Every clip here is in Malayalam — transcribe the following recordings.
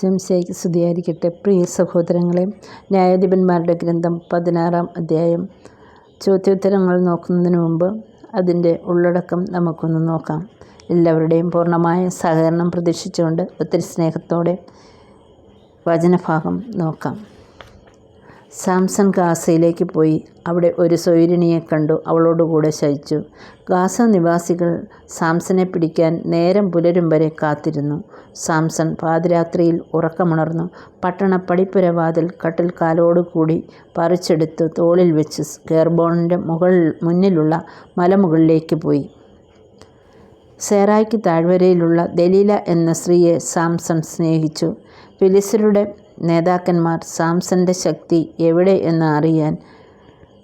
ശംശയ്ക്ക് സ്തുതിയായിരിക്കട്ടെ. പ്രിയ സഹോദരങ്ങളെ ന്യായാധിപന്മാരുടെ ഗ്രന്ഥം പതിനാറാം അധ്യായം. ചോദ്യോത്തരങ്ങൾ നോക്കുന്നതിന് മുമ്പ് അതിന്റെ ഉള്ളടക്കം നമുക്കൊന്ന് നോക്കാം. എല്ലാവരുടെയും പൂർണമായ സഹകരണം പ്രതീക്ഷിച്ചുകൊണ്ട് ഒത്തിരി സ്നേഹത്തോടെ വചനഭാഗം നോക്കാം. സാംസൺ ഗാസയിലേക്ക് പോയി. അവിടെ ഒരു സൊയിരിണിയെ കണ്ടു. അവളോടുകൂടെ ശയിച്ചു. ഗാസ നിവാസികൾ സാംസനെ പിടിക്കാൻ നേരം പുലരും വരെ കാത്തിരുന്നു. സാംസൺ പാതിരാത്രിയിൽ ഉറക്കമുണർന്നു. പട്ടണ പടിപ്പുരവാതിൽ കട്ടിൽ കാലോടുകൂടി പറിച്ചെടുത്ത് തോളിൽ വെച്ച് ഗേർബോണിന്റെ മുകൾ മുന്നിലുള്ള മലമുകളിലേക്ക് പോയി. സേറായ്ക്ക് താഴ്വരയിലുള്ള ദലീല എന്ന സ്ത്രീയെ സാംസൺ സ്നേഹിച്ചു. ഫിലിസ്തരുടെ നേതാക്കന്മാർ സാംസന്റെ ശക്തി എവിടെ എന്ന് അറിയാൻ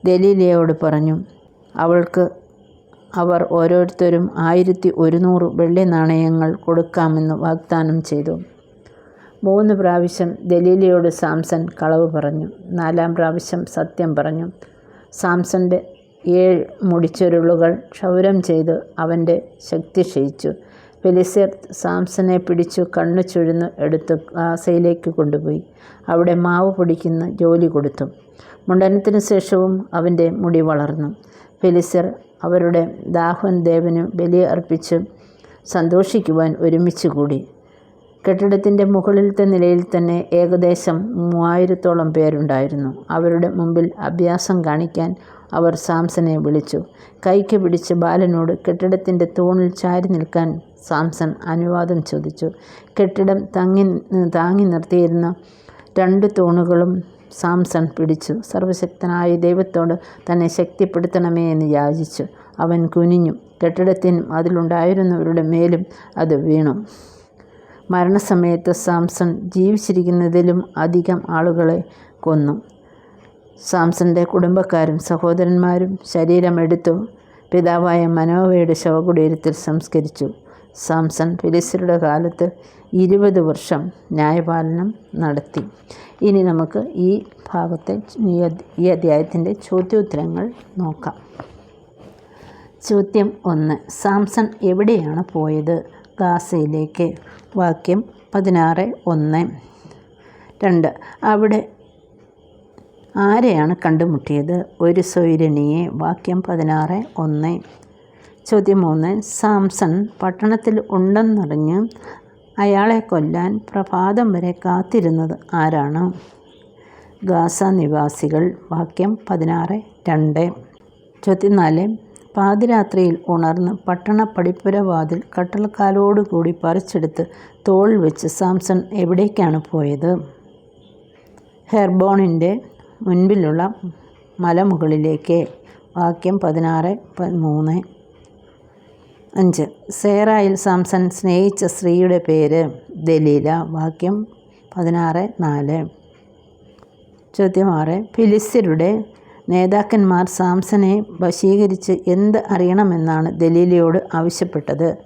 ദലീലയോട് പറഞ്ഞു. അവൾക്ക് അവർ ഓരോരുത്തരും ആയിരത്തി ഒരുന്നൂറ് വെള്ളി നാണയങ്ങൾ കൊടുക്കാമെന്ന് വാഗ്ദാനം ചെയ്തു. മൂന്ന് പ്രാവശ്യം ദലീലയോട് സാംസൺ കളവ് പറഞ്ഞു. നാലാം പ്രാവശ്യം സത്യം പറഞ്ഞു. സാംസന്റെ ഏഴ് മുടിച്ചുരുളുകൾ ക്ഷൗരം ചെയ്ത് അവന്റെ ശക്തി ക്ഷയിച്ചു. ഫെലിസ്യർ സാംസനെ പിടിച്ചു കണ്ണു ചുഴുന്ന് എടുത്ത് ഗാസയിലേക്ക് കൊണ്ടുപോയി. അവിടെ മാവ് പൊടിക്കുന്ന ജോലി കൊടുത്തു. മുണ്ടനത്തിനു ശേഷവും അവന്റെ മുടി വളർന്നു. ഫെലിസർ അവരുടെ ദാഹൻ ദേവന് ബലി അർപ്പിച്ച് സന്തോഷിക്കുവാൻ ഒരുമിച്ച് കൂടി. കെട്ടിടത്തിന്റെ മുകളിലത്തെ നിലയിൽ തന്നെ ഏകദേശം മൂവായിരത്തോളം പേരുണ്ടായിരുന്നു. അവരുടെ മുമ്പിൽ അഭ്യാസം കാണിക്കാൻ അവർ സാംസനെ വിളിച്ചു. കൈക്ക് പിടിച്ച് ബാലനോട് കെട്ടിടത്തിന്റെ തൂണിൽ ചാരി നിൽക്കാൻ സാംസൺ അനുവാദം ചോദിച്ചു. കെട്ടിടം തങ്ങി താങ്ങി നിർത്തിയിരുന്ന രണ്ട് തൂണുകളും സാംസൺ പിടിച്ചു. സർവശക്തനായ ദൈവത്തോട് തന്നെ ശക്തിപ്പെടുത്തണമേ എന്ന് യാചിച്ചു. അവൻ കുനിഞ്ഞു. കെട്ടിടത്തിനും അതിലുണ്ടായിരുന്നവരുടെ മേലും അത് വീണു. മരണസമയത്ത് സാംസൺ ജീവിച്ചിരിക്കുന്നതിലും അധികം ആളുകളെ കൊന്നു. സാംസന്റെ കുടുംബക്കാരും സഹോദരന്മാരും ശരീരമെടുത്തു. പിതാവായ മനോവയുടെ ശവകുടീരത്തിൽ സംസ്കരിച്ചു. സാംസൺ ഫിലിസരുടെ കാലത്ത് ഇരുപത് വർഷം ന്യായപാലനം നടത്തി. ഇനി നമുക്ക് ഈ ഭാഗത്തെ ഈ അധ്യായത്തിന്റെ ചോദ്യോത്തരങ്ങൾ നോക്കാം. ചോദ്യം ഒന്ന്. സാംസൺ എവിടെയാണ് പോയത്? ഗാസയിലേക്ക്. വാക്യം പതിനാറ് ഒന്ന്. രണ്ട്. അവിടെ ആരെയാണ് കണ്ടുമുട്ടിയത്? ഒരു സൗരണിയെ വാക്യം പതിനാറ് ഒന്ന്. ചോദ്യം മൂന്ന്. സാംസൺ പട്ടണത്തിൽ ഉണ്ടെന്നറിഞ്ഞ് അയാളെ കൊല്ലാൻ പ്രഭാതം വരെ കാത്തിരുന്നത് ആരാണ്? ഗാസ നിവാസികൾ വാക്യം പതിനാറ് രണ്ട്. ചോദ്യം നാല്. പാതിരാത്രിയിൽ ഉണർന്ന് പട്ടണ പടിപ്പുരവാതിൽ കട്ടൽക്കാലോടുകൂടി പറിച്ചെടുത്ത് തോളിൽ വെച്ച് സാംസൺ എവിടേക്കാണ് പോയത്? ഹെർബോണിന്റെ മുൻപിലുള്ള മലമുകളിലേക്ക് വാക്യം പതിനാറ് മൂന്ന് അഞ്ച്. സേറായിൽ സാംസൺ സ്നേഹിച്ച സ്ത്രീയുടെ പേര് ദലീല. വാക്യം പതിനാറ് നാല്. ചോദ്യം ആറ് ഫിലിസ്തീരുടെ നേതാക്കന്മാർ സാംസനെ വശീകരിച്ച് എന്ത് അറിയണമെന്നാണ് ദലീലയോട് ആവശ്യപ്പെട്ടത്?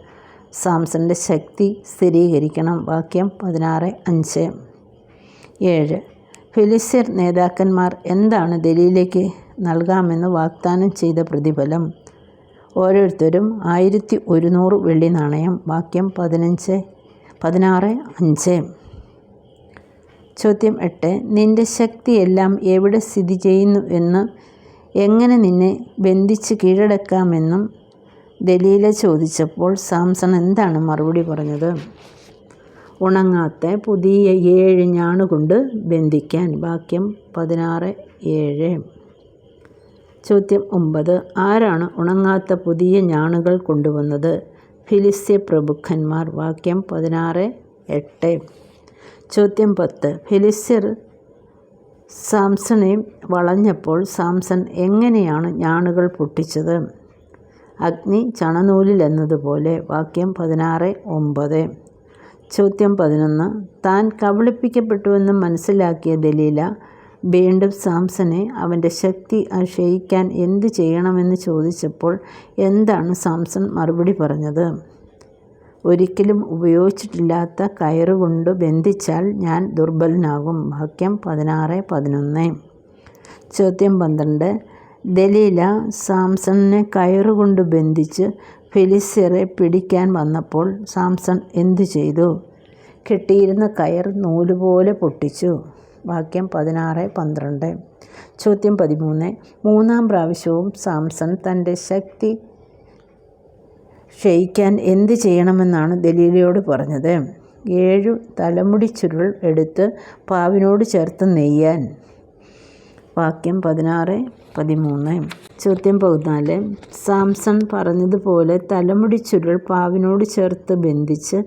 സാംസന്റെ ശക്തി സ്ഥിരീകരിക്കണം. വാക്യം പതിനാറ് അഞ്ച്. ഏഴ്. ഫിലിസ്തീർ നേതാക്കന്മാർ എന്താണ് ദലീലയ്ക്ക് നൽകാമെന്ന് വാഗ്ദാനം ചെയ്ത പ്രതിഫലം? ഓരോരുത്തരും ആയിരത്തി ഒരുന്നൂറ് വെള്ളി നാണയം വാക്യം പതിനഞ്ച് പതിനാറ് അഞ്ച്. ചോദ്യം എട്ട് നിന്റെ ശക്തിയെല്ലാം എവിടെ സ്ഥിതി ചെയ്യുന്നു എന്ന് എങ്ങനെ നിന്നെ ബന്ധിച്ച് കീഴടക്കാമെന്നും ദലീല ചോദിച്ചപ്പോൾ സാംസൺ എന്താണ് മറുപടി പറഞ്ഞത്? ഉണങ്ങാത്ത പുതിയ ഏഴ് ഞാണുകൊണ്ട് ബന്ധിക്കാൻ. വാക്യം പതിനാറ് ഏഴ്. ചോദ്യം ഒമ്പത്. ആരാണ് ഉണങ്ങാത്ത പുതിയ ഞാണുകൾ കൊണ്ടുവന്നത്? ഫിലിസ്യ പ്രഭുക്കന്മാർ വാക്യം പതിനാറ് എട്ട്. ചോദ്യം പത്ത്. ഫിലിസ്യർ സാംസണെ വളഞ്ഞപ്പോൾ സാംസൺ എങ്ങനെയാണ് ഞാണുകൾ പൊട്ടിച്ചത്? അഗ്നി ചണനൂലിൽ എന്നതുപോലെ വാക്യം പതിനാറ് ഒമ്പത്. ചോദ്യം പതിനൊന്ന്. താൻ കബളിപ്പിക്കപ്പെട്ടുവെന്ന് മനസ്സിലാക്കിയ ദലീല വീണ്ടും സാംസനെ അവന്റെ ശക്തി ക്ഷയിക്കാൻ എന്ത് ചെയ്യണമെന്ന് ചോദിച്ചപ്പോൾ എന്താണ് സാംസൺ മറുപടി പറഞ്ഞത്? ഒരിക്കലും ഉപയോഗിച്ചിട്ടില്ലാത്ത കയറുകൊണ്ട് ബന്ധിച്ചാൽ ഞാൻ ദുർബലനാകും. വാക്യം പതിനാറ് പതിനൊന്ന്. ചോദ്യം പന്ത്രണ്ട്. ദലീല സാംസണിനെ കയറുകൊണ്ട് ബന്ധിച്ച് ഫെലിസ്യറെ പിടിക്കാൻ വന്നപ്പോൾ സാംസൺ എന്തു ചെയ്തു? കെട്ടിയിരുന്ന കയർ നൂലുപോലെ പൊട്ടിച്ചു. വാക്യം പതിനാറ് പന്ത്രണ്ട്. ചോദ്യം പതിമൂന്ന്. മൂന്നാം പ്രാവശ്യവും സാംസൺ തന്റെ ശക്തി ക്ഷയിക്കാൻ എന്ത് ചെയ്യണമെന്നാണ് ദലീലയോട് പറഞ്ഞത്. ഏഴു തലമുടി ചുരുൾ എടുത്ത് പാവിനോട് ചേർത്ത് നെയ്യാൻ. വാക്യം പതിനാറ് പതിമൂന്ന്. ചോദ്യം പതിനാല്. സാംസൺ പറഞ്ഞതുപോലെ തലമുടി ചുരുൾ പാവിനോട് ചേർത്ത് ബന്ധിച്ച്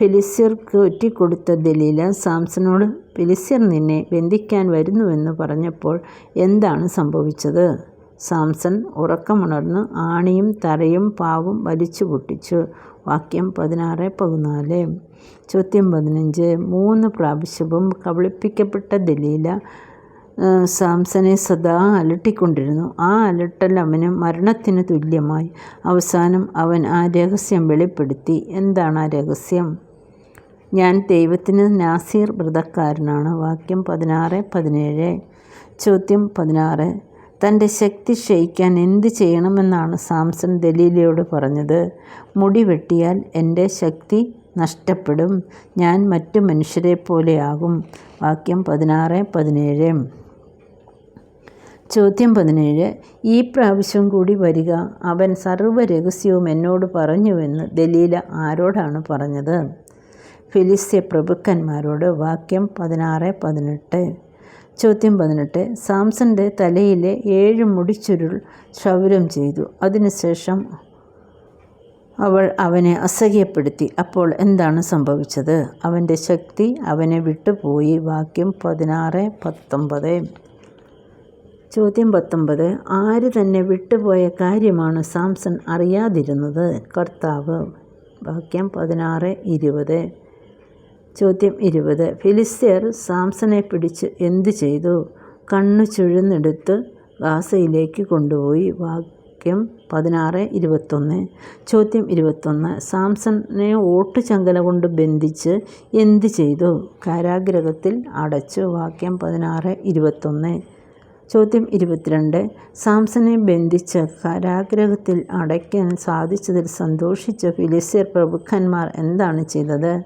ഫിലിസ്യർക്ക് ഒറ്റിക്കൊടുത്ത ദലീല സാംസണോട് ഫിലിസ്യർ നിന്നെ ബന്ധിക്കാൻ വരുന്നുവെന്ന് പറഞ്ഞപ്പോൾ എന്താണ് സംഭവിച്ചത്? സാംസൺ ഉറക്കമുണർന്ന് ആണിയും തറയും പാവും വലിച്ചു പൊട്ടിച്ചു. വാക്യം പതിനാറ് പതിനാല്. ചോദ്യം പതിനഞ്ച്. മൂന്ന് പ്രാവശ്യവും കബളിപ്പിക്കപ്പെട്ട ദലീല സാംസനെ സദാ അലട്ടിക്കൊണ്ടിരുന്നു. ആ അലട്ടൽ അവന് മരണത്തിന് തുല്യമായി. അവസാനം അവൻ ആ രഹസ്യം വെളിപ്പെടുത്തി. എന്താണ് ആ രഹസ്യം? ഞാൻ ദൈവത്തിന് നാസീർ വ്രതക്കാരനാണ്. വാക്യം പതിനാറ് പതിനേഴ്. ചോദ്യം പതിനാറ്. തന്റെ ശക്തി ക്ഷയിക്കാൻ എന്ത് ചെയ്യണമെന്നാണ് സാംസൺ ദലീലയോട് പറഞ്ഞത്. മുടി വെട്ടിയാൽ എന്റെ ശക്തി നഷ്ടപ്പെടും. ഞാൻ മറ്റു മനുഷ്യരെ പോലെയാകും വാക്യം പതിനാറ് പതിനേഴ്. ചോദ്യം പതിനേഴ്. ഈ പ്രാവശ്യം കൂടി വരിക. അവൻ സർവ രഹസ്യവും എന്നോട് പറഞ്ഞുവെന്ന് ദലീല ആരോടാണ് പറഞ്ഞത്? ഫിലിസ്ത്യ പ്രഭുക്കന്മാരോട് വാക്യം പതിനാറ് പതിനെട്ട്. ചോദ്യം പതിനെട്ട്. സാംസന്റെ തലയിലെ ഏഴ് മുടിച്ചുരുൾ ക്ഷൗരം ചെയ്തു. അതിനുശേഷം അവൾ അവനെ അസഹ്യപ്പെടുത്തി. അപ്പോൾ എന്താണ് സംഭവിച്ചത്? അവന്റെ ശക്തി അവനെ വിട്ടുപോയി. വാക്യം പതിനാറ് പത്തൊമ്പത്. ചോദ്യം പത്തൊമ്പത് ആര് തന്നെ വിട്ടുപോയ കാര്യമാണ് സാംസൺ അറിയാതിരുന്നത്? കർത്താവ്. വാക്യം പതിനാറ് ഇരുപത്. ചോദ്യം ഇരുപത്. ഫിലിസ്തീർ സാംസനെ പിടിച്ച് എന്തു ചെയ്തു? കണ്ണു ചുഴന്നെടുത്ത് ഗാസയിലേക്ക് കൊണ്ടുപോയി. വാക്യം പതിനാറ് ഇരുപത്തൊന്ന്. ചോദ്യം ഇരുപത്തൊന്ന്. സാംസനെ ഓട്ടുചങ്കല കൊണ്ട് ബന്ധിച്ച് എന്തു ചെയ്തു? കാരാഗ്രഹത്തിൽ അടച്ചു. വാക്യം പതിനാറ് ഇരുപത്തൊന്ന്. ചോദ്യം ഇരുപത്തിരണ്ട്. സാംസനെ ബന്ധിച്ച് കാരാഗ്രഹത്തിൽ അടയ്ക്കാൻ സാധിച്ചതിൽ സന്തോഷിച്ച ഫിലിസ്തീർ പ്രഭുക്കന്മാർ എന്താണ് ചെയ്തത്?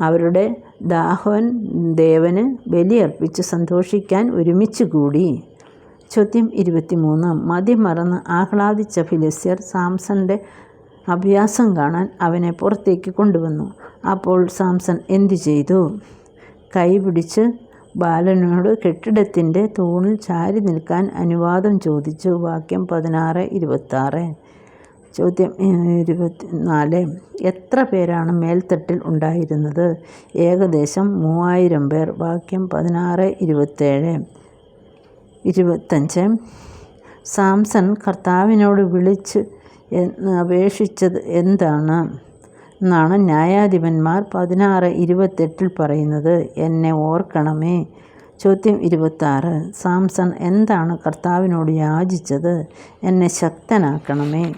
അവരുടെ ദാഹോൻ ദേവന് ബലിയർപ്പിച്ച് സന്തോഷിക്കാൻ ഒരുമിച്ച് കൂടി. ചോദ്യം ഇരുപത്തിമൂന്ന്. മതിമറന്ന് ആഹ്ലാദിച്ച ഫിലിസ്തീർ സാംസന്റെ അഭ്യാസം കാണാൻ അവനെ പുറത്തേക്ക് കൊണ്ടുവന്നു. അപ്പോൾ സാംസൺ എന്തു ചെയ്തു? കൈ പിടിച്ച് ബാലനോട് കെട്ടിടത്തിന്റെ തൂണിൽ ചാരി നിൽക്കാൻ അനുവാദം ചോദിച്ചു. വാക്യം പതിനാറ് ഇരുപത്താറ്. ചോദ്യം ഇരുപത്തി നാല് എത്ര പേരാണ് മേൽത്തട്ടിൽ ഉണ്ടായിരുന്നത്? ഏകദേശം മൂവായിരം പേർ. വാക്യം പതിനാറ് ഇരുപത്തേഴ്. ഇരുപത്തഞ്ച്. സാംസൺ കർത്താവിനോട് വിളിച്ച് അപേക്ഷിച്ചത് എന്താണ്? എന്നാണ് ന്യായാധിപന്മാർ പതിനാറ് ഇരുപത്തെട്ടിൽ പറയുന്നത്. എന്നെ ഓർക്കണമേ. ചോദ്യം ഇരുപത്താറ്. സാംസൺ എന്താണ് കർത്താവിനോട് യാചിച്ചത്? എന്നെ ശക്തനാക്കണമേ.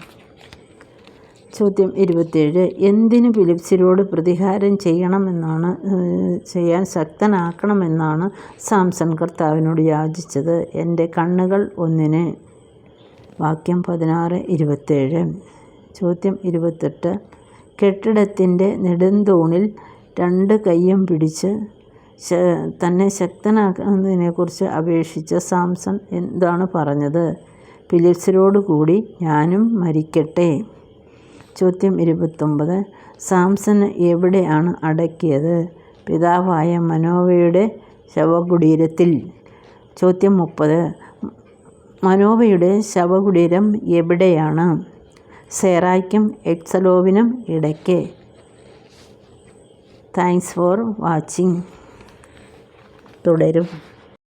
ചോദ്യം ഇരുപത്തേഴ്. എന്തിനു ഫിലിപ്സിനോട് പ്രതികാരം ചെയ്യണമെന്നാണ് ചെയ്യാൻ ശക്തനാക്കണമെന്നാണ് സാംസൺ കർത്താവിനോട് യാചിച്ചത്? എന്റെ കണ്ണുകൾ ഒന്നിന്. വാക്യം പതിനാറ് ഇരുപത്തേഴ്. ചോദ്യം ഇരുപത്തെട്ട്. കെട്ടിടത്തിന്റെ നെടുന്തൂണിൽ രണ്ട് കൈയും പിടിച്ച് തന്നെ ശക്തനാക്കുന്നതിനെക്കുറിച്ച് അപേക്ഷിച്ച സാംസൺ എന്താണ് പറഞ്ഞത്? ഫിലിപ്സിനോട് കൂടി ഞാനും മരിക്കട്ടെ. ചോദ്യം ഇരുപത്തൊമ്പത്. സാംസന് എവിടെയാണ് അടക്കിയത്? പിതാവായ മനോവയുടെ ശവകുടീരത്തിൽ. ചോദ്യം മുപ്പത്. മനോവയുടെ ശവകുടീരം എവിടെയാണ്? സേറായ്ക്കും എക്സലോവിനും ഇടയ്ക്ക്. Thanks for watching. തുടരും.